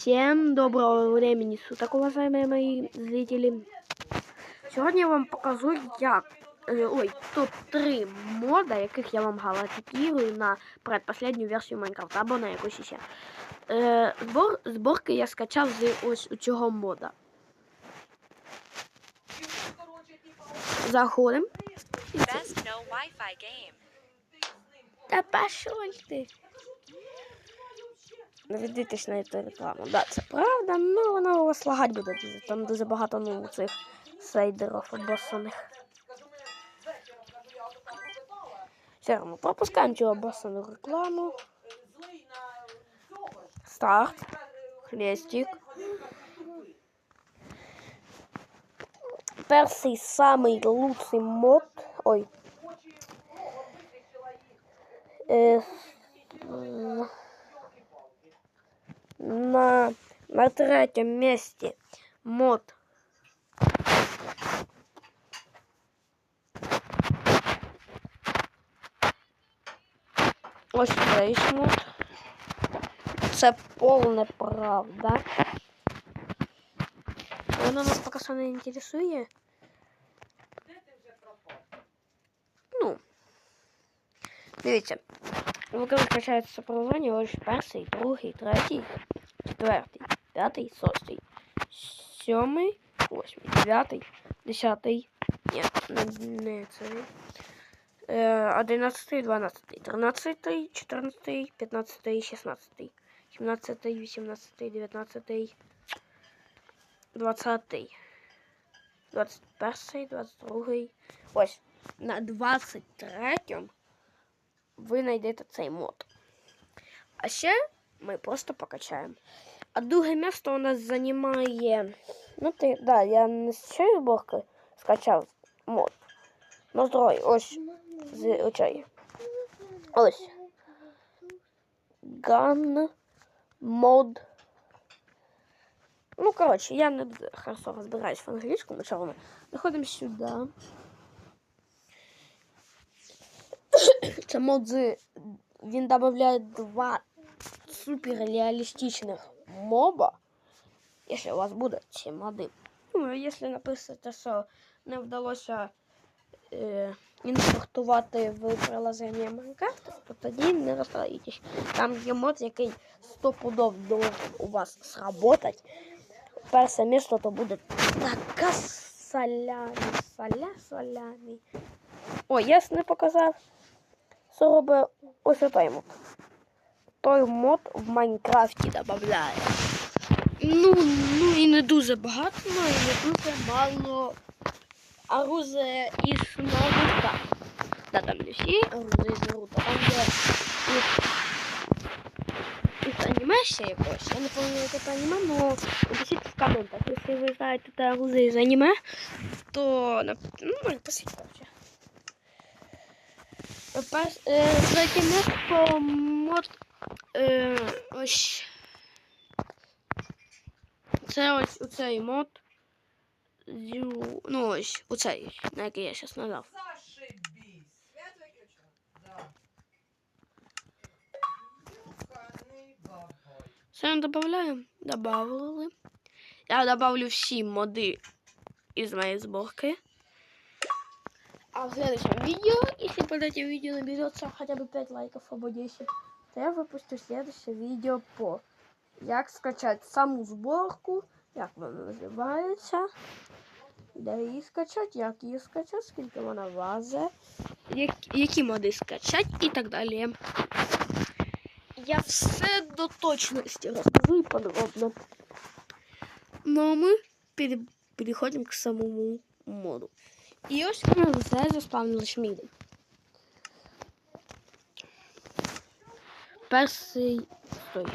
Всем доброго времени суток, уважаемые мои зрители. Сьогодні я вам покажу, як е, ой, топ-3 мода, яких я вам галактирую на предпоследню версію Майнкрафта або на якусь ще. Е, збор, зборки я скачав з ось у цього мода. Заходимо. Та пошел ти. Не на цю рекламу. Да, це правда, ну воно у вас лагать буде. Там дуже багато ну, цих сейдерів обоссаних. Все равно пропускаємо цю обоссану рекламу. Старт. Хлестик. Перший самий лучший мод. Ой. Е, на, на третьем месте мод. Ось цей мод. Це повна правда. Воно нас поки що не інтересує. Ну. Дивіться. Ви коли скачаєте супроводження, ось перший, другий, третій, четвертий, п'ятий, шостий, сьомий, восьмий, дев'ятий, десятий, ні, не, не. Е, дванадцятий, тринадцятий, чотирнадцятий, п'ятнадцятий, шістнадцятий, сімнадцятий, вісімнадцятий, дев'ятнадцятий, двадцятий, двадцять перший, двадцять другий. Ось, на двадцять третьому ви знайдете цей мод. А ще ми просто покачаємо. А друге місце у нас займає. Ну, ти, да, я не з цієї борки скачав мод. Ну, здоровий, ось з очей. Ось. Gun мод. Ну, коротше, я не хорошо розбираюсь в англійському, чого ми. Заходимо сюди. Це мод з... Він додає два суперреалістичних моба. Якщо у вас будуть ці моди. Ну, якщо написати, що не вдалося е, імпортувати в приложення Майнкрафт, то тоді не розстроїтесь. Там є мод, який стопудов должен у вас сработать. Перше місто то буде така соляний, соля, соляний. Ой, я не показав. Що робить ось той мод. Той мод в Майнкрафті додає. Ну, ну і не дуже багато, ну і не дуже мало оружия із Наруто. Да, там не всі оружия із Наруто. Там є із аніме ще якось. Я не пам'ятаю, яке це аніме, но напишіть в коментах. Якщо ви знаєте це оружие із аніме, то ну, напишіть. Пес- е, Третє місто мод е, ось. Це ось оцей мод. Зю- Ну ось оцей, на який я зараз надав. Все додаємо? Добавили. Я добавлю всі моди із моєї зборки. А в следующем видео, если под этим видео наберется хотя бы 5 лайков або 10, то я выпущу следующее видео по як скачать саму зборку, як вона називається, де її скачать, як її скачать, скільки вона важить, як, які моди скачать і так далі. Я все до точності розкажу і подробно. Ну а ми пере- переходимо к самому моду. І ось ми вже заспавнили шміди. Перший. Стой.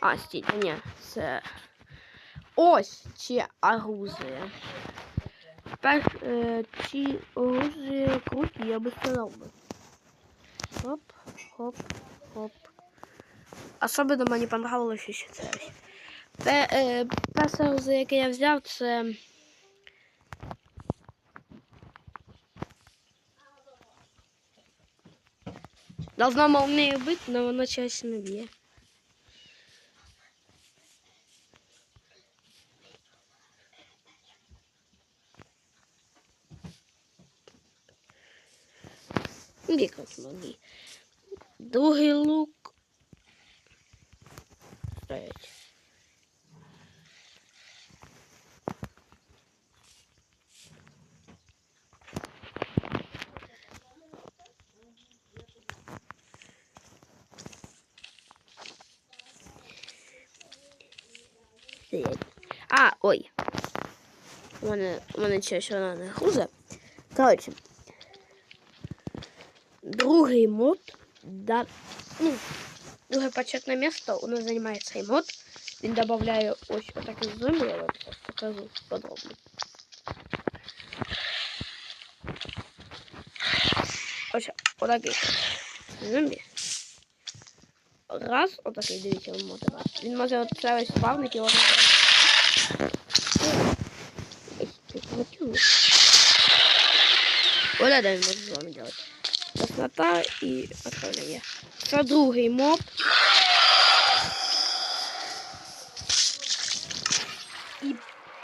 А, стій, ні, це. Ось ці оружия. Пер, ці оружия круті, я би сказав би. Хоп, хоп, хоп. Особливо мені понравилося ще це. е, перше оружие, яке я взяв, це. Должна молния быть, но она чаще не б'є. Бікас молнії. Другий лук. Стоять. ой. У мене, у мене ще ще одна не груза. Коротше. Другий мод, да, ну, друге почетне місто у нас займає цей мод. Він додає ось отакий зомбі, я вам зараз покажу подробно. Ось отакий зомбі. Раз, отакий, дивіться, він може раз. Він може от це ось спавнить і от Вот это він може з вами делать. Краснота і отправлення. Це другий моб. І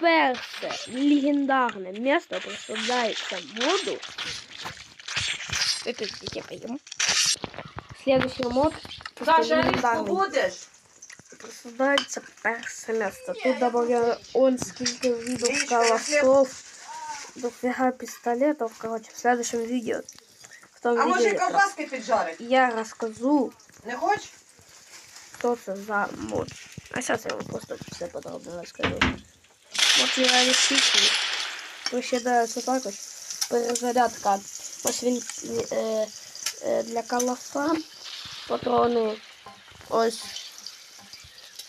перше легендарне місто присудається моду. Это я поем. Следующий мод. просто Саша, Присудається перше місто. Тут добавляю он скільки видов Яичко, колосов. Дофига пистолетов, короче, в следующем видео. В том А може видео ковбаски піджарить? я расскажу, Не хочеш? что это за мод. А сейчас я вам просто все подробно расскажу. Вот я реалистичный. Виглядає так ось. Перезарядка. Ось він е, е, для колоса. Патрони. Ось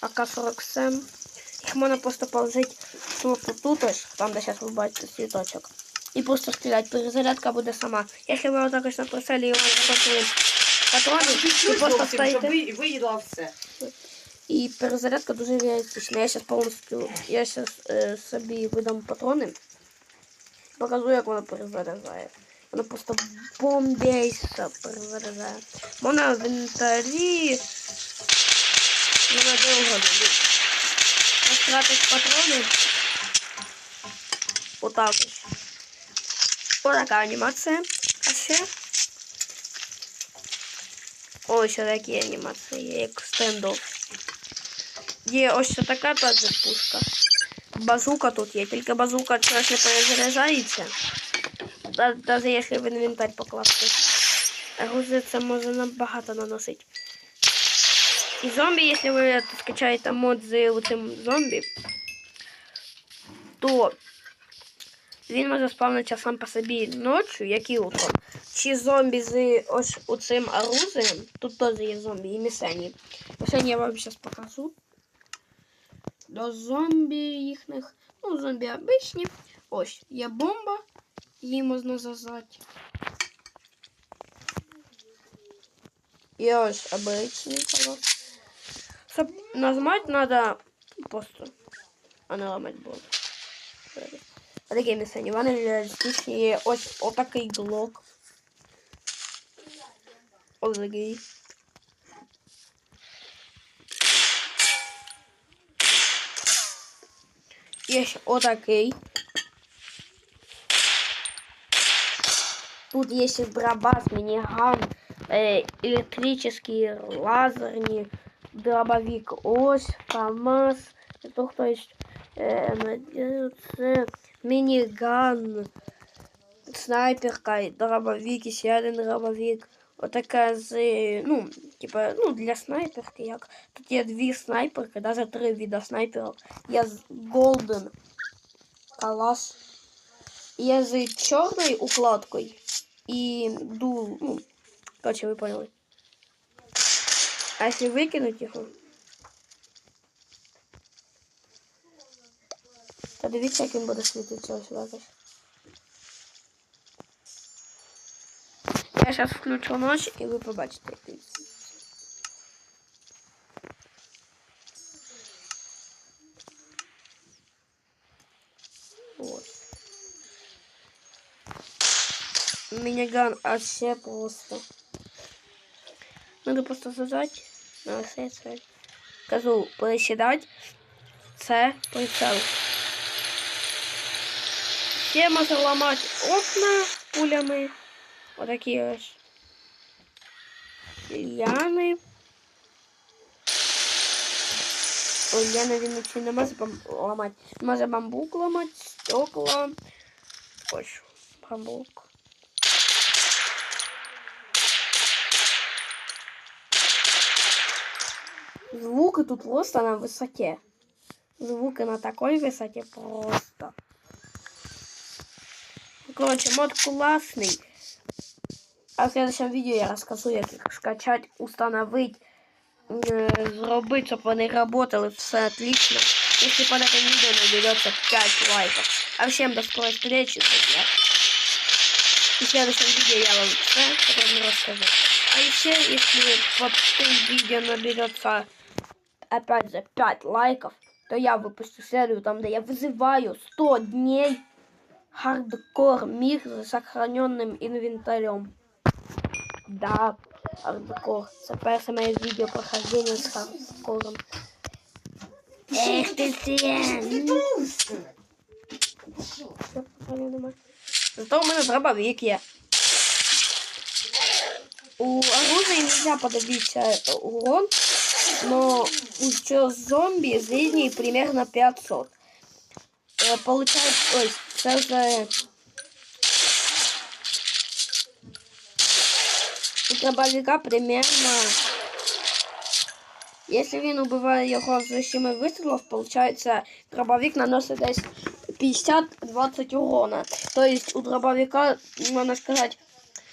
АК-47. Їх можна просто положити тут, тут ось, там де зараз ви бачите цвіточок. І просто стріляти. Перезарядка буде сама. Якщо ви отак ось на прицелі його запасуєте патрони, ви просто стоїте. ви- виїдала все. І перезарядка дуже реалістична. Я зараз повністю я зараз е, собі видам патрони. Покажу, як вона перезаряджає. Вона просто бомбейся перезаряджає. Вона в інвентарі. Вона довго буде. Розтратить патрони. Отак ось. Отака анімація. А ще. Ось такі анімації, як стендов. Є ось така теж пушка. Базука тут є, тільки базука чогось не перезаряджається. Та- Навіть в інвентар покласти. Грузи це може набагато наносити. І зомбі, якщо ви скачаєте мод з цим зомбі, то він може спавнитися сам по собі ночі, як і утром. Чи зомбі з ось оцим оружием. Тут теж є зомбі і мішені. Мішені я вам зараз покажу. До зомбі їхніх. Ну, зомбі обичні. Ось є бомба. Її можна зажати. І ось обичний колос. Щоб нажимати треба просто. А не ламати було. Такі місцені. Вони реалістичні. Є ось отакий глок. Ось такий. Є ще отакий. Тут є ще дробаш, мініган, е, електричний, лазерний, дробовик ось, КамАЗ. Это хто є? Е, це мініган, снайперка, дробовик, і ще один дробовик. Отака з, ну, типа, ну, для снайперки, як. Тут є дві снайперки, навіть три вида снайперів. Є Golden Калаш. Є з чорною укладкою. І дул, ну, короче, ви поняли. А якщо викинуть його, то дивіться, як він буде світитися ось якось. Я зараз включу ночь і ви побачите, як він світиться. Ось. Миниган вообще просто. Надо просто зажать. На все це. Кажу, пересідати. Це прицел. Ще можна ламати окна пулями. Отакі ось. Ліани. Ой, він ще не може бам... ламати. Може бамбук ламати, стекла. Ось, бамбук. Звуки тут просто на высоте. Звуки на такой высоте просто. Короче, мод классный. А в следующем видео я расскажу, їх скачать, установить, э, зробити, щоб вони работали, все отлично. Если под этим видео наберется 5 лайков. А всем до скорой встречи, друзья. И в следующем видео я вам все подробно расскажу. А еще, если под этим видео наберется, опять же, 5 лайков, то я выпущу серию там, где я вызываю 100 дней хардкор мир с сохраненным инвентарем. Да, хардкор. Це перше моє відео прохождення з хардкором. Ех ти сен! Зато у мене дробовик є. У оружия нельзя подавить урон, но у чё зомби жизни примерно 500. Э, Получается, ой, це вже у дробовика примерно... Если він убиває його з 7 вистрілів, получается дробовик наносить десь 50-20 урона. Тобто у дробовика, можна сказати,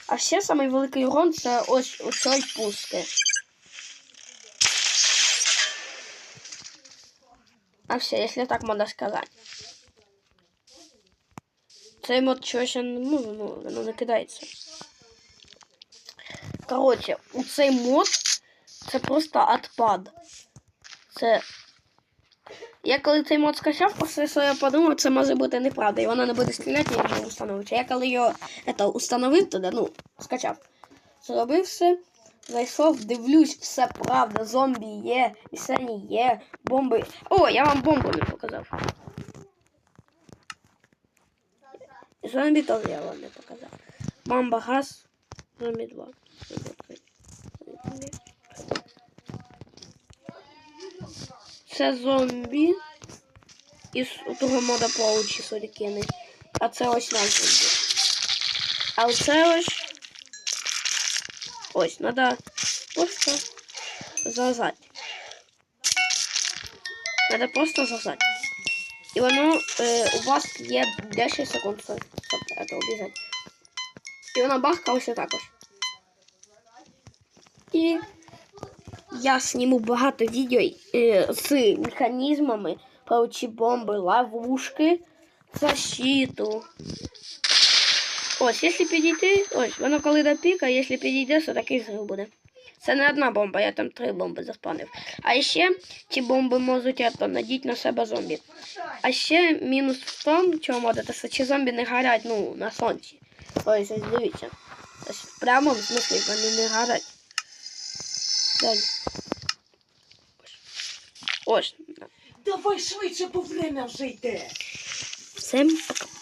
а ще самий великий урон це ось у цій пушки. Все, если так можна сказати. Цей мод чого ще не ну, ну, воно не. Коротше, у цей мод це просто отпад. Це. Я коли цей мод скачав, що я подумав, це може бути неправда, і вона не буде стріляти, я його установити. Я коли його это, установив туди, ну, скачав. Зробив все, зайшов, дивлюсь, все правда, зомбі є, місцеві є, бомби. О, я вам бомбу не показав. Зомбі теж я вам не показав. Бомба газ, зомбі 2. Зомбі 3. Зомбі 3. Це зомбі із того мода паучі сурікини. А це ось наш зомбі. А оце ось. Ось, треба просто зажати. Треба просто зажати. І воно е, у вас є 10 секунд, щоб щоб це обіжати. І воно бахка ось отак ось. І я зніму багато відео е, з механізмами паучі бомби, ловушки, защиту. Ось, якщо підійти, ось, воно коли до піка, якщо підійде, то такий зрив буде. Це не одна бомба, я там три бомби заспанив. А ще ці бомби можуть ето, надіть на себе зомбі. А ще мінус в тому, чого можете, що ці зомбі не горять ну, на сонці. Ось, ось дивіться. Ось в прямому смислі вони не горять. Далі. Ось. Ось. Давай швидше, бо время вже йде. Всем пока.